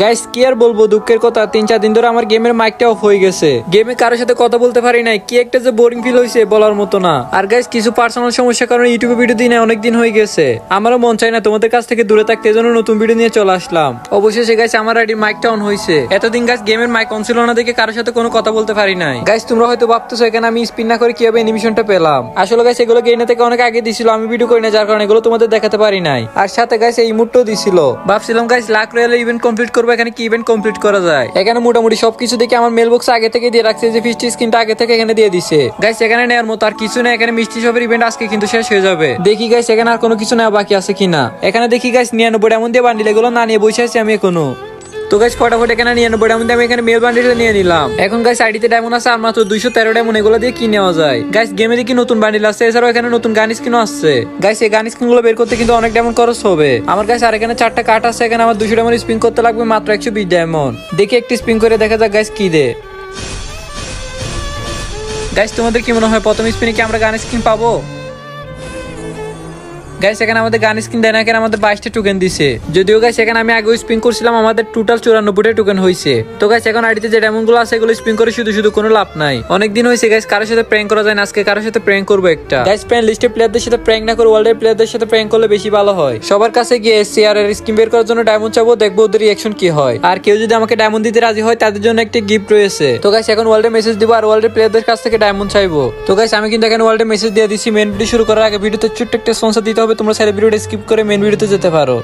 Guys কি আর বলব, দুঃখের কথা, তিন, চার দিন ধরে আমার গেমের মাইকটা অফ হয়ে গেছে। গেমে কারোর সাথে কথা বলতে পারি নাই, কি একটা যে বোরিং ফিল হয়েছে বলার মতো না। আর গাইস কিছু পার্সোনাল সমস্যার কারণে ইউটিউবে ভিডিও দিনে অনেক দিন হয়ে গেছে। আমারও মন চাই না তোমাদের কাছ থেকে দূরে থাকতে এজন্য নতুন ভিডিও নিয়ে চলে আসলাম। অবশেষে গাইস আমার আইডি মাইকটা অন হয়েছে এতদিন গাইস গেমের মাইক অন ছিল না দেখে কারোর সাথে কোনো কথা বলতে পারি নাই। গাইস তোমরা হয়তো ভাবতেছো, এখানে আমি স্পিন না করে কীভাবে অ্যানিমেশনটা পেলাম? আসলে গাইস এগুলো গেইনা থেকে অনেক আগে দিছিল, আমি ভিডিও করি না, যার কারণে এগুলো তোমাদের দেখাতে পারি নাই। আর সাথে গাইস এই মুডটাও দিছিল। ভাবছিলাম গাইস লাখ রয়ালের ইভেন্ট কমপ্লিট করব এখানে কি ইভেন্ট কমপ্লিট করা যায়? এখানে মোটামুটি সবকিছু দেখে আমার মেল বক্স আগে থেকে দিয়ে রাখছে যে ফিস্টি স্ক্রিনটা আগে থেকে এখানে দিয়ে দিছে। গাইস এখানে নেওয়ার মতো আর কিছু নেই এখানে মিষ্টি সবের ইভেন্ট আজকে কিন্তু শেষ হয়ে যাবে। দেখি গাইস এখানে আর কোনো কিছু নেওয়া বাকি আছে কিনা? এখানে দেখি গাইস নিরানব্বই এমন দিয়ে বান্ডিল এগুলো না নিয়ে বসে আছি আমি এখনও। তো গাইস ফটাফট এখানে নিয়ে নেব। ডায়মন্ড আমি এখানে মেল বান্ডিলটা নিয়ে নিলাম। এখন গাইস আইডিতে ডায়মন্ড আছে, আর মাত্র দুইশো তেরো ডায়মন্ড এগুলো দিয়ে কি নেওয়া যায়? গাইস গেমে দেখি নতুন বান্ডিল আছে? এছাড়াও এখানে নতুন গান স্কিনও আসছে গাইস এই গান স্কিনগুলো বের করতে কিন্তু অনেক ডায়মন্ড খরচ হবে। আমার গাইস আর এখানে চারটা কাঠ আছে, এখানে আমার দুশো ডায়মন্ড স্পিন করতে লাগবে মাত্র একশো বিশ ডায়মন্ড দেখি একটি স্পিন করে দেখা যাক গাইস কি দে গাইস তোমাদের কি মনে হয়, প্রথম স্পিনে কি আমরা গান স্কিন পাবো? গাইস এখানে আমাদের গান স্কিন দেয় না, এখানে আমাদের বাইশটা টোকেন দিছে। যদিও গাইস এখানে আমি আগে স্পিন করছিলাম, আমাদের টোটাল চুরানব্বইটা টোকেন হয়েছে তো গাইস এখন আইডিতে যে ডায়মন্ডগুলো আছে, এগুলো স্পিন করে শুধু শুধু কোনো লাভ নাই। অনেক দিন হয়েছে গাইস কারোর সাথে প্র্যাঙ্ক করা যায় না, আজকে কারোর সাথে প্র্যাঙ্ক করব একটা। গাইস প্র্যাঙ্ক লিস্টে প্লেয়ারদের সাথে প্র্যাঙ্ক না করে ওয়ার্ল্ডের প্লেয়ারদের সাথে প্র্যাঙ্ক করলে বেশি ভালো হয়। সবার কাছে গিয়ে সিআর এর স্কিম বের করার জন্য ডায়মন্ড চাবো, দেখব ওদের রিয়াকশন কি হয়। আর কেউ যদি আমাকে ডায়মন্ড দিতে রাজি হয়, তাদের জন্য একটি গিফট রয়েছে। তো গাইস এখন ওয়ার্ল্ডে মেসেজ দিব আর ওয়ার্ল্ডের প্লেয়ারদের কাছ থেকে ডায়মন্ড চাইব। তো গাইস আমি কিন্তু এখানে ওয়ার্ল্ডে মেসেজ দিয়ে দিচ্ছি মেন ভিডিও শুরু করার আগে ভিডিওতে ছোট্ট একটা স্পন্সর দিতে হবে। তোমরা সাইড ভিডিওটা স্কিপ করে মেন ভিডিওতে যেতে পারো?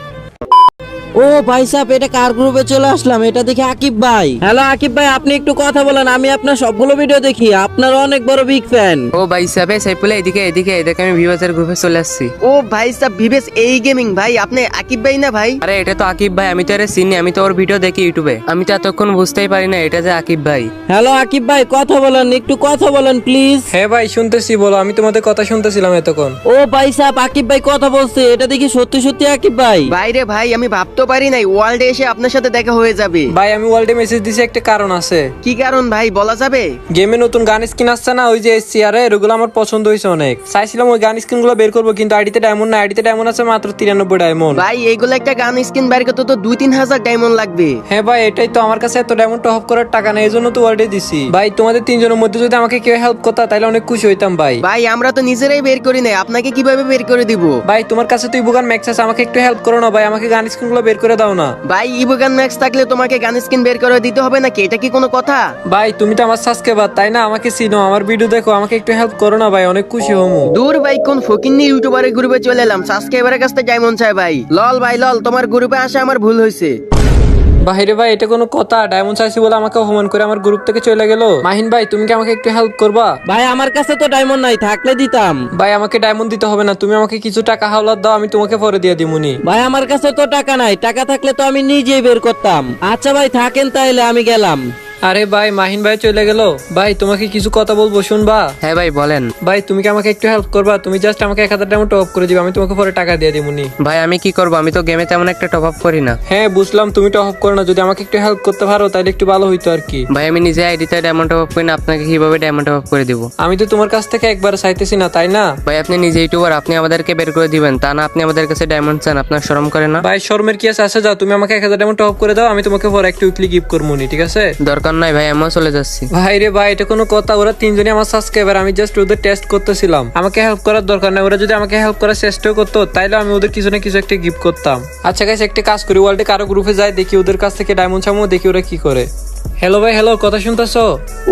ও ভাই সাহেব এটা কার গ্রুপে চলে আসলাম? এটা দেখে আকিব ভাই। হ্যালো আকিব ভাই আপনি একটু কথা বলেন আমি আপনার সবগুলো ভিডিও দেখি। আপনার অনেক বড় বিগ ফ্যান ও ভাই সাহেব সাইফুল্লাহ এদিকে এদিকে এদিকে আমি ভিভাসের গ্রুপে চলে আসছি। ও ভাই সাহ বিবেশ এই গেমিং ভাই আপনি আকিব ভাই না ভাই? আরে এটা তো আকিব ভাই আমি তো আরে চিনি আমি তো ওর ভিডিও দেখি ইউটিউবে। আমি তো এতক্ষণ বুঝতেই পারি না এটা যে আকিব ভাই। হ্যালো আকিব ভাই কথা বলেন একটু কথা বলেন প্লিজ হ্যাঁ ভাই শুনতেছি বলো আমি তোমাদের কথা শুনতেছিলাম এতক্ষণ। ও ভাই সাহেব আকিব ভাই কথা বলছে এটা দেখি সত্যি সত্যি আকিব ভাই। বাইরে ভাই আমি ভাবতে পারি নাই ওয়ার্ল্ডে এসে আপনার সাথে দেখা হয়ে যাবে। ভাই আমি ওয়ার্ল্ডে মেসেজ দিছি একটা কারণ আছে। কি কারণ ভাই বলা যাবে? গেমে নতুন গান স্কিন আসছে না ওই যে সিআরে ওগুলো আমার পছন্দ হয়েছে অনেক। চাইছিলাম ওই গান স্কিনগুলো বের করব কিন্তু আইডিতে ডায়মন্ড না আইডিতে ডায়মন্ড আছে মাত্র তিরানব্বই ডায়মন্ড ভাই এইগুলো একটা গান স্কিন বাইর করতে তো দুই তিন হাজার ডায়মন্ড লাগবে। হ্যাঁ ভাই এটাই তো আমার কাছে এত ডায়মন্ড টপ করার টাকা নেই এই জন্য তো ওয়ার্ল্ডে দিছি। ভাই তোমাদের তিনজনের মধ্যে যদি আমাকে কেউ হেল্প করতা তাহলে অনেক খুশি হইতাম ভাই। ভাই আমরা তো নিজেরাই বের করি নাই আপনাকে কীভাবে বের করে দিব? ভাই তোমার কাছে তুই বুগান ম্যাক্স আছে আমাকে একটু হেল্প করো না ভাই আমাকে গান স্কিনগুলো বের করে দাও না। ভাই ইবুগান ম্যাক্স থাকলে তোমাকে গান স্কিন বের করে দিতে হবে নাকি? এটা কি কোনো কথা? ভাই তুমি তো আমার সাবস্ক্রাইবার তাই না? আমাকে চিনো আমার ভিডিও দেখো আমাকে একটু হেল্প করো না ভাই অনেক খুশি হমু। দূর ভাই কোন ফকিন্নি ইউটিউবারের গ্রুপে চলে এলাম। সাবস্ক্রাইবারের কাছে যাই মন চাই ভাই। লল ভাই লল তোমার গ্রুপে আসা আমার ভুল হয়েছে বাহিরে ভাই এটা কোনো কথা। ডায়মন্ড চাইছি বলে আমাকে অপমান করে আমার গ্রুপ থেকে চলে গেল। মাহিন ভাই তুমি কি আমাকে একটু হেল্প করবা? ভাই আমার কাছে তো ডায়মন্ড নাই থাকলে দিতাম। ভাই আমাকে ডায়মন্ড দিতে হবে না। তুমি আমাকে কিছু টাকা হাওলাত দাও আমি তোমাকে পরে দিয়ে দিমুনি ভাই আমার কাছে তো টাকা নাই। টাকা থাকলে তো আমি নিজেই বের করতাম। আচ্ছা ভাই থাকেন তাইলে আমি গেলাম। আরে ভাই মাহিন ভাই চলে গেল। ভাই তোমাকে কিছু কথা বলব শুনবা? হ্যাঁ ভাই বলেন। ভাই তুমি কি আমাকে একটু হেল্প করবা? তুমি জাস্ট আমাকে এক হাজার টাকা টপ করে দিবে আমি তোমাকে পরে টাকা দিয়ে দিমুনি। ভাই আমি কি করব? আমি তো গেমে তেমন একটা টপ আপ করি না। হ্যাঁ বুঝলাম তুমি টপ আপ করো না। যদি আমাকে একটু হেল্প করতে পারো তাহলে একটু ভালো হইতো আর কি। ভাই আমি নিজে আইডি আইডিতে ডায়মন্ড টপ আপ করি না আপনাকে কীভাবে ডায়মন্ড টপ আপ করে দিব? আমি তো তোমার কাছ থেকে একবার চাইতেছি না তাই না? ভাই আপনি নিজে ইউটিউবার আপনি আমাদেরকে বের করে দিবেন। তা না আপনি আমাদের কাছে ডায়মন্ড চান আপনার শরম করে না? ভাই শরমের কি আছে? আসে যাও তুমি আমাকে এক হাজার টাকা টপ করে দাও আমি তোমাকে পরে একটু উইকলি গিফট করব ঠিক আছে? দরকার নাই ভাই আমিও চলে যাচ্ছি। ভাই রে ভাই এটা কোনো কথা ওরা তিনজনই আমার সাবস্ক্রাইবার আমি জাস্ট ওদের টেস্ট করতেছিলাম। আমাকে হেল্প করার দরকার নাই ওরা যদি আমাকে হেল্প করার চেষ্টাও করতো তাইলে আমি ওদের কিছু না কিছু একটা গিফট করতাম। আচ্ছা গাইস একটা কাজ করি ওয়ার্ল্ডে কারও গ্রুপে যাই দেখি ওদের কাছ থেকে ডায়মন্ড চামো দেখি ওরা কি করে। হ্যালো ভাই হ্যালো কথা শুনতেছো?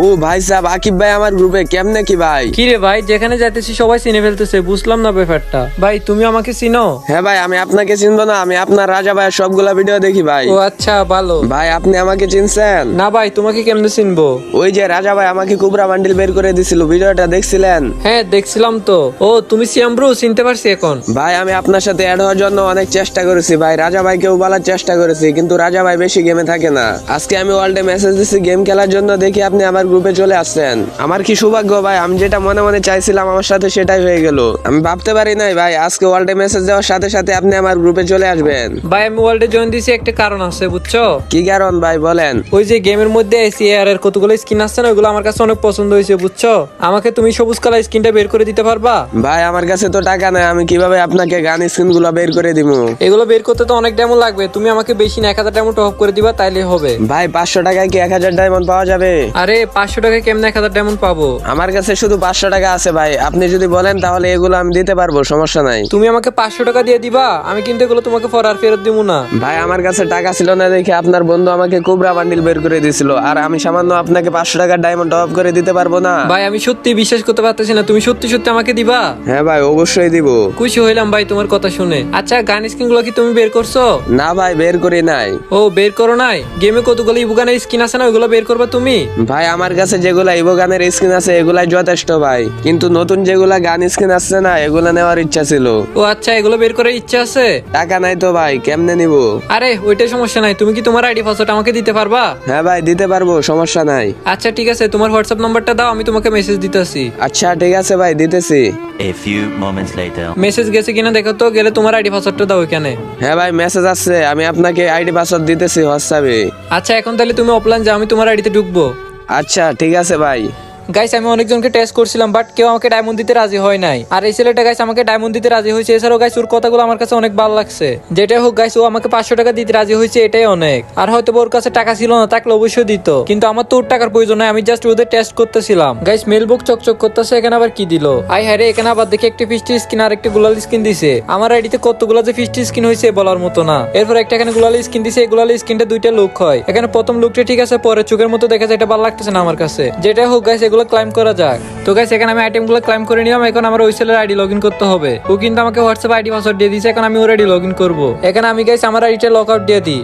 ও ভাই সাহেব আকিব ভাই আমার গ্রুপে কেমনে কি ভাই? কি রে ভাই যেখানে যাইতেছি সবাই চিনে ফেলতেছে বুঝলাম না ব্যাপারটা। ভাই তুমি আমাকে চিনো? হ্যাঁ ভাই আমি আপনাকে চিনবো না আমি আপনার রাজা ভাইয়ের সবগুলা ভিডিও দেখি ভাই। ও আচ্ছা ভালো। ভাই আপনি আমাকে চিনছেন? না ভাই তোমাকে কেমনে চিনবো? ওই যে রাজা ভাই আমাকে কুবরা বান্ডিল বের করে দিছিল ভিডিওটা দেখছিলেন? হ্যাঁ দেখছিলাম তো। ও তুমি সিয়ামব্রু চিনতে পারছি এখন। ভাই আমি আপনার সাথে অ্যাড হওয়ার জন্য অনেক চেষ্টা করেছি ভাই। রাজা ভাইকেও বলার চেষ্টা করেছি কিন্তু রাজা ভাই বেশি গেমে থাকে না। আজকে আমি ওয়ার্ল্ডে মেসেজ দিচ্ছি গেম খেলার জন্য দেখি আপনি আমার গ্রুপে চলে আসছেন। আমার কি সৌভাগ্য ভাই? আমি যেটা মনে মনে চাইছিলাম আমার সাথে সেটাই হয়ে গেল। আমি ভাবতে পারি নাই ভাই। আজকে ওয়ার্ল্ডে মেসেজ দেওয়ার সাথে সাথে আপনি আমার গ্রুপে চলে আসবেন। ভাই আমি ওয়ার্ল্ডে জয়েন দিয়েছি একটা কারণ আছে বুঝছ? কি কারণ ভাই? বলেন। ওই যে গেমের মধ্যে এসিআর এর কতগুলো স্কিন আসছে না ওইগুলো আমার কাছে অনেক পছন্দ হয়েছে বুঝছ? আমাকে তুমি সবুজ কালার স্কিনটা বের করে দিতে পারবা? ভাই আমার কাছে তো টাকা নাই আমি কীভাবে আপনাকে গান স্ক্রিনগুলো বের করে দিব এগুলো বের করতে তো অনেক ডেমো লাগবে তুমি আমাকে বেশি না এক হাজার ডেমো টপ করে দিবা তাইলে হবে। ভাই পাঁচশো টাকায় কি এক হাজার ডায়মন্ড পাওয়া যাবে? আরে পাঁচশো টাকায় কেমনে এক হাজার ডেমো পাবো? আমার কাছে শুধু পাঁচশো টাকা আছে ভাই। আপনি যদি বলেন তাহলে এগুলো আমি দিতে পারব সমস্যা নাই। তুমি আমাকে পাঁচশো টাকা দিয়ে দিবা আমি কিন্তু এগুলো তোমাকে পর আর ফেরত দিব না। ভাই আমার কাছে টাকা ছিল না দেখে আপনার বন্ধু আমাকে কোবরা বান্ডিল বের করে দিয়েছিল। আর আমি সামান্য আপনাকে পাঁচশো টাকার ডায়মন্ড অফ করে দিতে পারব না। ভাই আমি সত্যি বিশ্বাস করতে পারতেছি না। তুমি সত্যি সত্যি আমাকে দিবা? হ্যাঁ ভাই অবশ্যই দিব। খুশি হইলাম ভাই তোমার কথা শুনে। আচ্ছা গান স্কিনগুলো কি তুমি বের করছ? না ভাই বের করি নাই। ও বের করো নাই? গেমে কতগুলো ইবুগানের স্কিন আছে না ওইগুলো বের করবা তুমি? ভাই আমার কাছে যেগুলা ইভো গানের স্কিন আছে এগুলাই যথেষ্ট ভাই। কিন্তু নতুন যেগুলা গান স্কিন আছে না এগুলা নেওয়ার ইচ্ছা ছিল। ও আচ্ছা এগুলো বের করার ইচ্ছা আছে? টাকা নাই তো ভাই কেমনে নিব? আরে ওইটা সমস্যা নাই। তুমি কি তোমার আইডি পাসওয়ার্ড আমাকে দিতে পারবা? হ্যাঁ ভাই দিতে পারব সমস্যা নাই। আচ্ছা ঠিক আছে তোমার হোয়াটসঅ্যাপ নাম্বারটা দাও আমি তোমাকে মেসেজ দিতেছি। আচ্ছা ঠিক আছে ভাই দিতেছি। A few moments later. Message গেছে কিনা দেখো তো গেলে তোমার আইডি পাসওয়ার্ডটা দাও এখানে। হ্যাঁ ভাই মেসেজ আসছে আমি আপনাকে আইডি পাসওয়ার্ড দিতেছি হোয়াটসঅ্যাপে। আচ্ছা এখন তাহলে তুমি অফলাইন যাও আমি তোমার আইডিতে ঢুকবো। আচ্ছা ঠিক আছে ভাই। গাইস আমি অনেকজনকে টেস্ট করছিলাম বাট কেউ আমাকে ডায়মন্ড দিতে রাজি হয় নাই। আর এই ছেলেটা গাইস আমাকে ডায়মন্ড দিতে রাজি হয়েছে। এছাড়াও গাইস ওর কথাগুলো আমার কাছে অনেক ভালো লাগছে। যেটাই হোক গাইস ও আমাকে পাঁচশো টাকা দিতে রাজি হয়েছে, এটাই অনেক। আর হয়তো ওর কাছে টাকা ছিল না থাকলে অবশ্যই দিত। কিন্তু আমার তো ওর টাকার প্রয়োজন নাই, আমি জাস্ট ওদের টেস্ট করতেছিলাম। গাইস মেলবুক চকচক করতেছে, এখানে আবার কি দিল? আই হ্যাঁ এখানে আবার দেখি একটি ফিস্টি স্কিন আর একটা গুলাল স্কিন দিছে। আমার আইডিতে কতগুলো যে ফিস্টি স্কিন হয়েছে বলার মতো না। এরপর একটা এখানে গুলাল স্কিন দিছে, এই গুলাল স্কিনটা দুইটা লুক হয়। এখানে প্রথম লুকটা ঠিক আছে পরে চোখের মতো দেখা যায়, এটা ভালো লাগতেছে না আমার কাছে। যেটাই হোক গাইস এগুলো ক্লাইম করা যাক। তো গাইস এখানে আমি আইটেমগুলো ক্লাইম করে নিলাম। এখন আমার ওই সেলের আইডি লগ করতে হবে। ও কিন্তু আমাকে হোয়াটসঅ্যাপ আইডি পাসওয়ার্ড দিয়ে দিয়েছে। এখন আমি ওর আইডি লগ করব। এখানে আমি গাইস আমার আইডিটা লগ আউট দিয়ে দিই।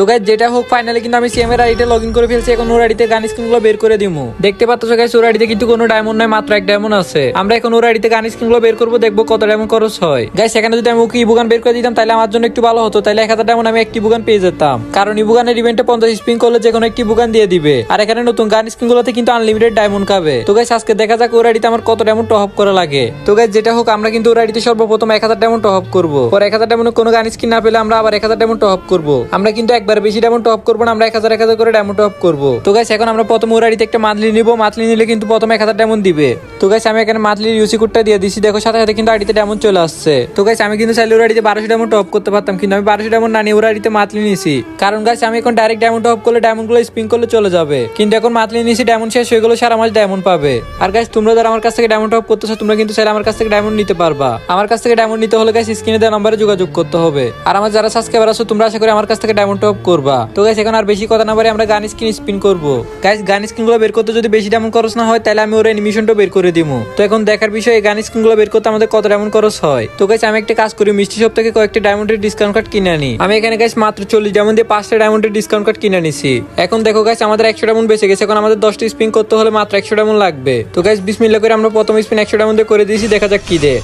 তো গাইস যেটা হোক ফাইনালি কিন্তু আমি সিএম এর আইডিতে লগ ইন করে ফেলছি। এখন ওর আইডিতে গান স্ক্রিনগুলো বের করে দিমু। দেখতে পাচ্ছ গাইস ওর আইডিতে কিন্তু কোনো ডায়মন্ড নাই, মাত্র এক ডায়মন্ড আছে। আমরা এখন ওর আইডিতে গান স্ক্রিনগুলো বের করব, দেখব কত ডায়মন্ড খরচ হয়। গাইস এখানে যদি আমি ওকে ইবুগান বের করে দিতাম, তাহলে আমার জন্য একটু ভালো হতো। তাহলে এক হাজার ডায়মন্ড আমি একটি বুগান পেয়ে যেতাম। কারণ ইবুগানের ইভেন্টে পঞ্চাশ স্পিন করলে যে কোনো একটি বুগান দিয়ে দিবে। আর এখানে নতুন গান স্ক্রিন গুলোতে কিন্তু আনলিমিটেড ডায়মন্ড খাবে। তো গাইস আজকে দেখা যাক ওর আইডিতে আমার কত ডায়মন্ড টপ করা লাগে। তো গাইস যেটা হোক, আমরা কিন্তু ওর আইডিতে সর্বপ্রথম এক হাজার ডায়মন্ড টপ করব। পর এক হাজার ডায়মন্ড কোনো গান স্ক্রিন না পেলে আমরা আবার এক হাজার ডায়মন্ড টপ করব। আমরা কিন্তু একবার বেশি ডায়মন্ড টপ করব না, আমরা এক হাজার এক হাজার করে ডায়মন্ড টপ করব। তো গাইস এখন আমরা প্রথম আইডিতে একটা মাতলি নিব মাতলি নিলে কিন্তু প্রথম এক হাজার ডায়মন্ড দিবে। তো গাইস আমি এখানে মান্থলি ইউসি কোডটা দিয়ে দিছি, দেখো সাথে সাথে কিন্তু আইডিতে ডায়মন্ড চলে আসছে। তো গাইস আমি কিন্তু চাইলে আইডিতে বারোশো ডায়মন্ড টপ করতে পারতাম, কিন্তু আমি বারোশো ডায়মন্ড না নিয়ে আইডিতে মান্থলি নিছি। কারণ গাছ আমি এখন ডাইরেক্ট ডায়মন্ড টপ করলে ডায়মন্ডগুলো স্পিন করলে চলে যাবে। কিন্তু এখন মান্থলি নিছি ডায়মন্ড শেষ হয়ে গেলো, সারা মাস ডায়মন্ড পাবে। আর গাছ তোমরা যারা আমার কাছ থেকে ডায়মন্ড টপ করতেছো, তোমরা কিন্তু চাইলে আমার কাছ থেকে ডায়মন্ড নিতে পারবা। আমার কাছ থেকে ডায়মন্ড নিতে হলে গাইস স্ক্রিনে দেওয়া নম্বরে যোগাযোগ করতে হবে। আর আমার যারা সাবস্ক্রাইবার আছো, তোমরা আশা করি আমার কাছ থেকে ডায়মন্ড টপ করবা। তো গাইস এখন আর বেশি কথা না বলে আমরা গান স্ক্রিন স্পিন করব। গাইস গান স্ক্রিনগুলো বের করতে যদি বেশি ডায়মন্ড খরচ না হয়, তাহলে আমি ওর অ্যানিমেশনটা বের করে দিবো তো এখন দেখার বিষয়, এই গান স্ক্রিনগুলো বের করতে আমাদের কত ডায়মন্ড খরচ হয়? তো গাইস আমি একটা কাজ করি, মিষ্টি শপ থেকে কয়েকটা ডায়মন্ডের ডিসকাউন্ট কার্ড কিনে আনি। আমি এখানে গাইস মাত্র চল্লিশ ডায়মন্ড দিয়ে পাঁচটা ডায়মন্ডের ডিসকাউন্ট কার্ড কিনে নিছি এখন দেখো গাইস আমাদের একশো ডায়মন্ড বেঁচে গেছে, এখন আমাদের দশটা স্পিন করতে হলে মাত্র একশো ডায়মন্ড লাগবে। তো গাইস বিসমিল্লা করে আমরা প্রথম স্পিন একশো দিয়ে করে দিয়েছি, দেখা যাক কি দে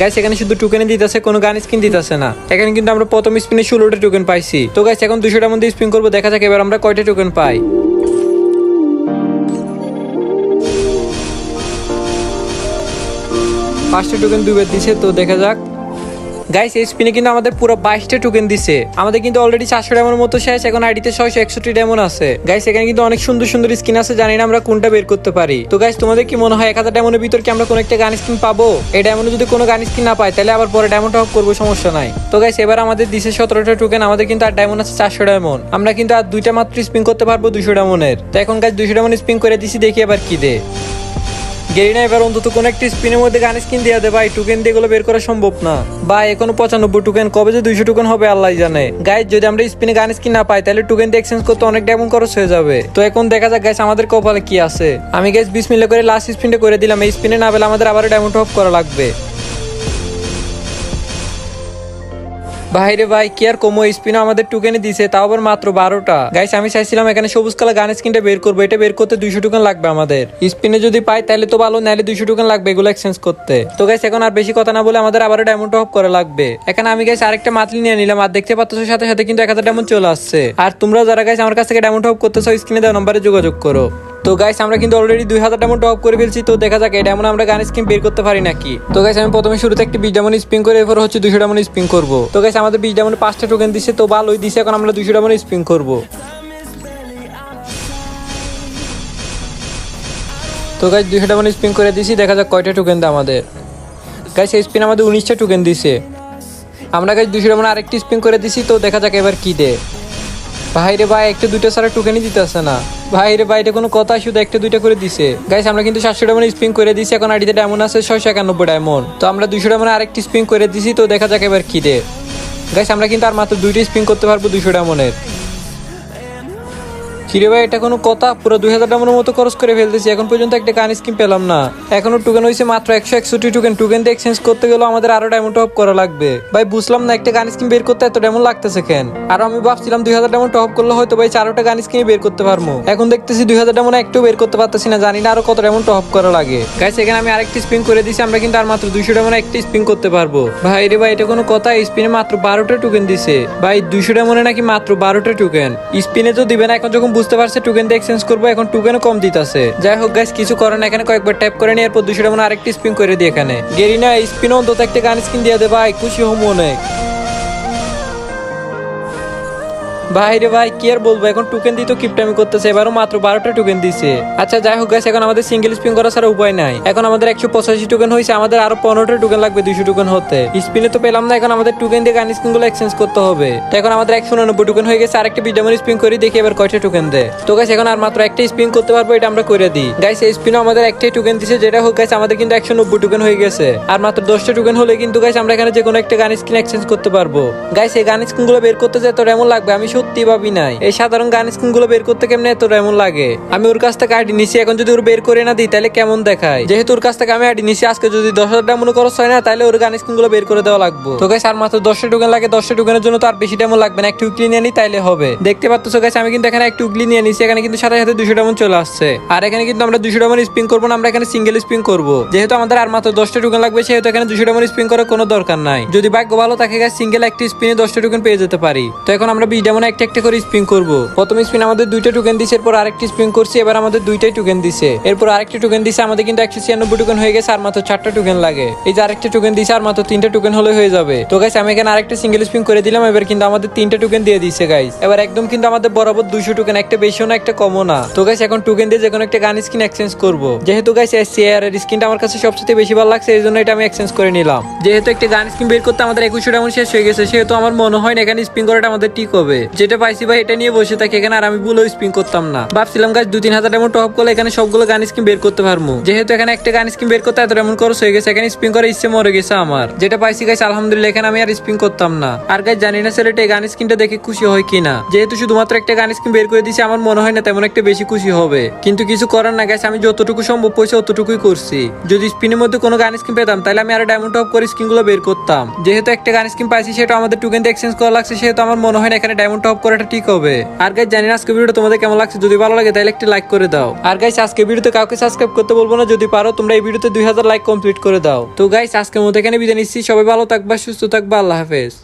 গাইস এখানে শুধু টোকেনে দিতেছে, কোনো গান স্কিন দিতেছে না। এখানে কিন্তু আমরা প্রথম স্পিনে ষোলোটা টোকেন পাইছি। তো গাইস এখন দুশোটার মধ্যে স্পিন করব, দেখা যাক এবার আমরা কয়টা টোকেন পাই। পাঁচটা টোকেন দুবার দিছে, তো দেখা যাক। গাইস এই স্পিনে কিন্তু আমাদের পুরো বাইশটা টোকেন দিছে। আমাদের কিন্তু অলরেডি চারশো ডেমোর মতো শেষ, এখন আইডিতে ছয়শো একষট্টি ডেমন আছে। গাইস এখানে কিন্তু অনেক সুন্দর সুন্দর স্কিন আছে, জানি না আমরা কোনটা বের করতে পারি। তো গাইস তোমাদের কি মনে হয় এক হাজার ডেমনের ভিতর কি আমরা কোনো একটা গান স্কিন পাবো? এই ডায়মন্ডে যদি কোনো গান স্কিন না পাই, তাহলে আবার পরে ডায়মন্ড অফ করব, সমস্যা নাই। তো গাইস এবার আমাদের দিছে সতেরোটা টোকেন আমাদের কিন্তু আর ডায়মন্ড আছে চারশো ডায়মন্ড আমরা কিন্তু আর দুইটা মাত্র স্পিন করতে পারব দুশো ডায়মন্ডের তো এখন গাইস দুশো ডায়মন্ড স্পিন করে দিছি, দেখি এবার কি দে গেরিনা এবার অন্তত কোন একটি স্পিনের মধ্যে গান স্কিন দিয়ে দে ভাই টুকেন দিয়ে এগুলো বের করা সম্ভব না। বা এখনও পঁচানব্বই টুকেন কবে যে দুইশো টুকেন হবে আল্লাহ জানে। গাইজ যদি আমরা স্পিনে গান স্কিন না পাই, তাহলে টুকেন দিয়ে এক্সচেঞ্জ করতে অনেক ডায়মন্ড খরচ হয়ে যাবে। তো এখন দেখা যাক গাইস আমাদের কপালে কি আছে। আমি গাইজ বিশ মিলে করে লাস্ট স্পিনটা করে দিলাম, এই স্পিনে না পেলে আমাদের আবার ডায়মন্ড অফ করা লাগবে। ভাইরে ভাই, কি আর কমো, স্পিনও আমাদের টুকেনে দিছে, তাও আবার মাত্র বারোটা। গাইস আমি চাইছিলাম এখানে সবুজ কালার গান স্কিনটা বের করব, এটা বের করতে দুইশো টোকেন লাগবে আমাদের। স্পিনে যদি পাই, তাহলে তো ভালো, নাহলে দুইশো টোকেন লাগবে এগুলো এক্সচেঞ্জ করতে। তো গাইস এখন আর বেশি কথা না বলে আমাদের আবার ডায়মন্ড অফ করা লাগবে। এখানে আমি গাইস আরেকটা মাতলি নিয়ে নিলাম, আর দেখতে পাচ্ছ সাথে সাথে কিন্তু এক হাজার ডায়মন্ড চলে আসছে। আর তোমরা যারা গাইস আমার কাছ থেকে ডায়মন্ড অফ করতেছো স্ক্রিনে দেওয়া নম্বরে যোগাযোগ করো। তো গাইস আমরা কিন্তু অলরেডি দুই হাজার ডায়মন্ড টপ করে ফেলছি, তো দেখা যাক এটা এমন আমরা গান স্কিম বের করতে পারি নাকি? তো গাইস আমি প্রথমে শুরুতে একটি বিশ ডায়মন্ড স্পিন করে, এরপর হচ্ছে দুশো ডায়মন্ড স্পিন করব। তো গাইস আমাদের বিশ ডায়মন্ড পাঁচটা টোকেন দিছে, তো ভালোই দিছে, এখন আমরা দুশো ডায়মন্ড স্পিন করব। তো গাইস দুশো ডায়মন্ড স্পিন করে দিছি, দেখা যাক কয়টা টোকেন দেয় আমাদের। গাইস এই স্পিন আমাদের উনিশটা টোকেন দিছে। আমরা গাইস দুশো ডায়মন্ড আরেকটি স্পিন করে দিছি, তো দেখা যাক এবার কি দেয়। ভাই রে ভাই, একটা দুইটা ছাড়া টুকেনই দিতে আসে না। ভাইরে ভাই, এটা কোনো কথা, শুধু একটা দুইটা করে দিছে। গাইস আমরা কিন্তু সাতশো ডায়মন্ড স্পিন করে দিছি এখন আড়িতে ডায়মন্ড আছে, ছয়শো একানব্বই ডায়মন্ড। তো আমরা দুশো ডায়মন্ড আরেকটি স্পিন করে দিছি তো দেখা যাক এবার কি দে গাইস আমরা কিন্তু আর মাত্র দুইটি স্পিন করতে পারব দুশো ডায়মন্ডের। কিরে ভাই, এটা কোনো কথা? পুরো দুই হাজার ডায়মন্ডের মতো খরচ করে ফেলতেছি। এখন পর্যন্ত একটা গান স্কিম পেলাম না। এখনও টুকেন হয়েছে মাত্র একশো একষট্টি টুকেন টুকেন দিয়ে এক্সচেঞ্জ করতে গেলেও আমাদের আরও ডায়মন্ড টপ করা লাগবে। ভাই, বুঝলাম না, একটা গান স্কিম বের করতে এত ডায়মন্ড লাগতেছে কেন? আর আমি ভাবছিলাম দুই হাজার ডায়মন্ড টপ করলে হয়তো ভাই চারোটা গান স্কিম বের করতে পারব। এখন দেখতেছি দুই হাজার ডায়মন্ড একটু বের করতে পারতেছি না। জানি না আরও কত ডায়মন্ড টপ করা লাগে। গাইস এখানে আমি আরেকটি স্পিন করে দিছি। আমরা কিন্তু আর মাত্র দুইশো ডায়মন্ড একটি স্পিন করতে পারব। ভাই, রে ভাই, এটা কোনো কথা? স্পিনে মাত্র বারোটা টুকেন দিছে। ভাই, দুইশো ডায়মন্ডে নাকি মাত্র বারোটা টুকেন স্পিনে তো দিবে না। এখন যখন বুঝতে পারছে টুকেন দিয়ে এক্সচেঞ্জ করব, এখন টুকেনও কম দিতেছে। যাই হোক গাইস কিছু করেন এখানে কয়েকবার ট্যাপ করে নিয়ে এরপর দুশো টাকা আরেকটি স্পিন করে দিয়ে এখানে। গেরিনা স্পিন অন্তত একটা গান স্কিন দিয়ে দে ভাই, খুশি হম অনেক। ভাই রে ভাই, কি আর বলব? এখন টোকেন দিয়ে তো কিপটামি করতেছে, এবারও মাত্র বারোটা টোকেন দিছে আচ্ছা যাই হোক গাছ এখন আমাদের সিঙ্গেল স্পিন করা ছাড়া উপায় নাই। এখন আমাদের একশো পঁচাশি টোকেন হয়েছে, আমাদের আরও পনেরোটা টোকেন লাগবে, দুইশো টোকেন হতে। স্পিনে তো পেলাম না, এখন আমাদের টোকেন দিয়ে গান স্কিনগুলো এক্সচেঞ্জ করতে হবে। তো এখন আমাদের একশো উনানব্বই টোকেন হয়ে গেছে, আরেকটা বিডামন স্পিন করি, দেখি এবার কয়টা টোকেন দেয় তো গাছ এখন আর মাত্র একটা স্পিন করতে পারব, এটা আমরা করে দিই। গাইস এই স্পিনও আমাদের একটাই টোকেন দিছে, যেটা হোক গাছ আমাদের কিন্তু একশো নব্বই টোকেন হয়ে গেছে। আর মাত্র দশটা টোকেন হলে কিন্তু গাইস আমরা এখানে যে কোনো একটা গান স্কিন এক্সচেঞ্জ করতে পারব। গাইস এই গান স্কিনগুলো বের করতে যে এত এমন লাগবে, আমি সত্যি ভাবি নাই। এই সাধারণ গান স্কিনগুলো বের করতে কেমনে এত এমন লাগে? আমি ওর কাছ থেকে আইডি নিছি, এখন যদি ওর বের করে না দিই, তাহলে কেমন দেখায়? যেহেতু ওর কাছ থেকে আমি আইডি নিছি, আজকে যদি দশ হাজার টাকা মনে খরচ হয় না, তাহলে ওর গান স্কিনগুলো বের করে দেওয়া লাগবে। তো গাইস আর মাত্র দশটা টোকেন লাগে দশটা টোকেনের জন্য তো আর বেশি টাইম লাগবে না, একটু উইকলি নিয়ে নিই তাইলে হবে। দেখতে পাচ্ছ গাইস আমি কিন্তু এখানে একটু উইকলি নিয়ে নিছি, এখানে কিন্তু সাথে সাথে দুশো টাকা চলে আসছে। আর এখানে কিন্তু আমরা দুশো টাকা স্পিন করব না, আমরা এখানে সিঙ্গেল স্পিন করব। যেহেতু আমাদের আর মাত্র দশটা টোকেন লাগবে, সেহেতু এখানে দুশো টাকা স্পিন করার কোনো দরকার নাই। যদি ভাগ্য ভালো থাকে গাছ সিঙ্গেল একটি স্পিনে দশটা টোকেন পেয়ে যেতে পারি। তো এখন আমরা বিশ ডায়মন্ড একটা একটা করে স্পিন করব। প্রথম স্পিন আমাদের দুইটা টোকেন দিছে, এরপর আরেকটি স্পিন করছি, এবার আমাদের দুইটাই টোকেন দিছে। এরপর আরেকটি টোকেন দিছে, আমাদের কিন্তু একশো ছিয়ানব্বই টোকেন হয়ে গেছে, আর মাত্র চারটা টোকেন লাগে। এই যে আরেকটা টোকেন দিছে, আর মাত্র তিনটা টোকেন হলে হয়ে যাবে। তো গাইস আমি এখানে আরেকটা সিঙ্গেল স্পিন করে দিলাম, এবার কিন্তু আমাদের তিনটা টোকেন দিয়ে দিছে গাইস এবার একদম কিন্তু আমাদের বরাবর দুইশো টোকেন একটা বেশিও না, একটা কমও না। তো গাইস এখন টোকেন দিয়ে যে কোনো একটা গান স্কিন এক্সচেঞ্জ করব। যেহেতু গাইস এর স্কিনটা আমার কাছে সবচেয়ে বেশি ভালো লাগছে, এই জন্য এটা আমি এক্সচেঞ্জ করে নিলাম। যেহেতু একটা গান স্কিন বের করতে আমাদের একুশশো টাকা শেষ হয়ে গেছে, সেহেতু আমার মনে হয় না এখানে স্পিন করাটা আমাদের ঠিক হবে। যেটা পাইছি ভাই, এটা নিয়ে বসে থাকি এখানে, আর আমি ভুলেও স্পিন করতাম না। ভাবছিলাম গাছ দু তিন হাজার এমন টপ করলে এখানে সবগুলো গান স্কিম বের করতে পারব। যেহেতু এখানে একটা গান স্কিম বের করতে এত এমন খরচ হয়ে গেছে, এখানে স্পিন করার ইচ্ছে মরে গেছে আমার। যেটা পাইছি গাছ আলহামদুলিল্লাহ, এখানে আমি আর স্পিন করতাম না। আর গাছ জানি না ছেলেটা এই গান স্কিনটা দেখে খুশি হয় কিনা। যেহেতু শুধুমাত্র একটা গান স্কিম বের করে দিয়েছি, আমার মনে হয় না তেমন একটা বেশি খুশি হবে। কিন্তু কিছু করার না গেছে আমি যতটুকু সম্ভব পয়সা অতটুকুই করছি। যদি স্পিনের মধ্যে কোনো গান স্কিম পেতাম, তাহলে আমি আর ডায়মন্ড টপ করে স্কিনগুলো বের করতাম। যেহেতু একটা গান স্কিম পাইছি, সেটা আমাদের টুকেন এক্সচেঞ্জ করা লাগছে, সেহেতু আমার মনে হয় না এখানে ডায়মন্ড টপ করাটা ঠিক হবে। আর গাইজ জানি আজকে ভিডিওটা তোমাদের কেমন লাগছে। যদি ভালো লাগে, তাহলে একটা লাইক করে দাও। আর গাইজ আজকে ভিডিওতে কাউকে সাবস্ক্রাইব করতে বলব না। যদি পারো, তোমরা এই ভিডিওতে দুই হাজার লাইক কমপ্লিট করে দাও। তো গাইজ আজকের মতো এখানে বিদায় নিচ্ছি। সবাই ভালো থাকবা, সুস্থ থাকবা। আল্লাহ হাফেজ।